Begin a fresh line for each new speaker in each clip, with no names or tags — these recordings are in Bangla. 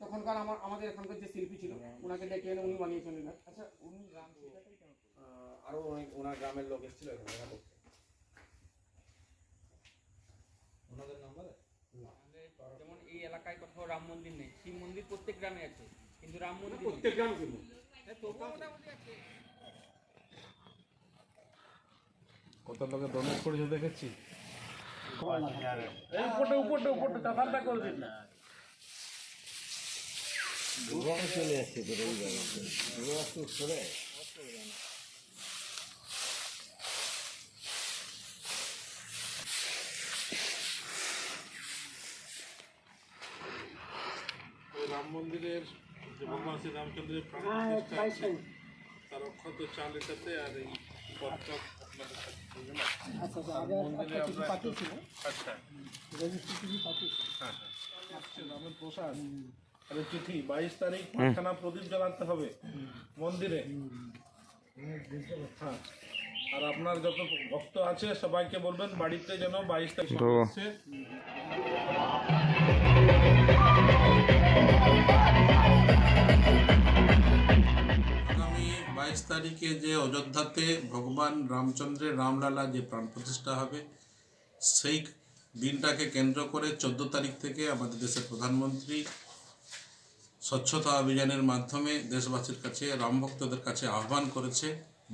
তখনকার আমার আমাদের এখানকার যে শিল্পী ছিল ওনাকে ডেকে এনে উনি বানিয়েছেন এটা
আচ্ছা উনি রাম সীতাটাই কেন করলেন?
আহ, আরও অনেক ওনার গ্রামের লোক এসেছিল এখানে
ওনাদের নাম্বার যেমন এই এলাকায় কোথাও রাম মন্দির নেই শিব মন্দির প্রত্যেক গ্রামে আছে কিন্তু রাম মন্দির।
প্রত্যেক গ্রাম
হ্যাঁ, আছে।
কত লোকে ডোনেট করেছে দেখেছি রাম মন্দিরের যে ভগবান শ্রী রামচন্দ্রের প্রাণ তার অক্ষত চাল এটাতে আর এই। মন্দিরে আমরা একটু- আচ্ছা। হ্যাঁ হ্যাঁ। রামের প্রসাদ? চিঠি বাইশ তারিখ পাঁচখানা প্রদীপ জ্বালাতে হবে মন্দিরে। হ্যাঁ। আর আপনার যত ভক্ত আছে সবাইকে বলবেন বাড়িতে যেন বাইশ তারিখ আগামী বাইশ তারিখে যে অযোধ্যাতে ভগবান রামচন্দ্রের রামলালা যে প্রাণ প্রতিষ্ঠা হবে সেই দিনটাকে কেন্দ্র করে চোদ্দ তারিখ থেকে আমাদের দেশের প্রধানমন্ত্রী স্বচ্ছতা অভিযানের মাধ্যমে দেশবাসীর কাছে, রাম ভক্তদের কাছে আহ্বান করেছে,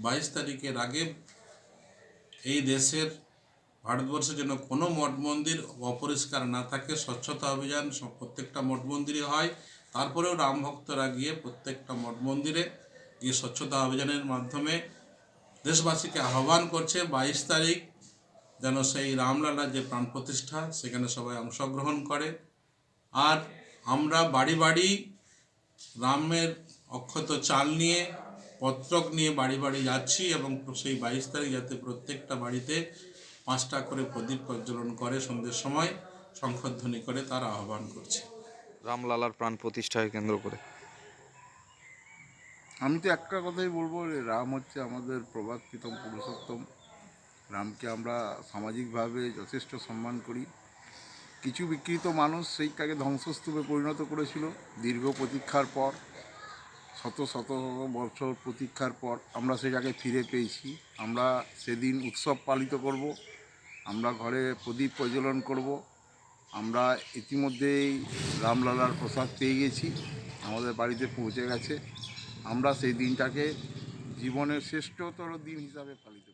বাইশ তারিখের আগে এই দেশের ভারতবর্ষে যেন কোনো মঠ মন্দির অপরিষ্কার না থাকে, স্বচ্ছতা অভিযান প্রত্যেকটা মঠ মন্দিরে হয়। তারপরেও রাম ভক্তরা গিয়ে প্রত্যেকটা মঠ মন্দিরে গিয়ে স্বচ্ছতা অভিযানের মাধ্যমে দেশবাসীকে আহ্বান করছে, বাইশ তারিখ যেন সেই রামলালার যে প্রাণ প্রতিষ্ঠা সেখানে সবাই অংশগ্রহণ করে। আর আমরা বাড়ি বাড়ি রামের অক্ষত চাল নিয়ে পত্রক নিয়ে বাড়ি বাড়ি যাচ্ছি এবং সেই বাইশ তারিখ যাতে প্রত্যেকটা বাড়িতে পাঁচটা করে প্রদীপ প্রজ্বলন করে সন্ধ্যের সময় শঙ্খধ্বনি করে তার আহ্বান করছে।
রামলালার প্রাণ প্রতিষ্ঠাকে কেন্দ্র করে।
আমি তো একটা কথাই বলব রাম হচ্ছে আমাদের প্রবাদ প্রীতম পুরুষোত্তম। রামকে আমরা সামাজিকভাবে যথেষ্ট সম্মান করি। কিছু বিকৃত মানুষ সেই সেইটাকে ধ্বংসস্তূপে পরিণত করেছিল দীর্ঘ প্রতীক্ষার পর, শত শত বছর প্রতীক্ষার পর আমরা জায়গায় ফিরে পেয়েছি। আমরা সেদিন উৎসব পালিত করব, আমরা ঘরে প্রদীপ প্রজ্বলন করব, আমরা ইতিমধ্যেই রামলালার প্রসাদ পেয়ে গেছি, আমাদের বাড়িতে পৌঁছে গেছে। আমরা সেই দিনটাকে জীবনের শ্রেষ্ঠতর দিন হিসাবে পালিত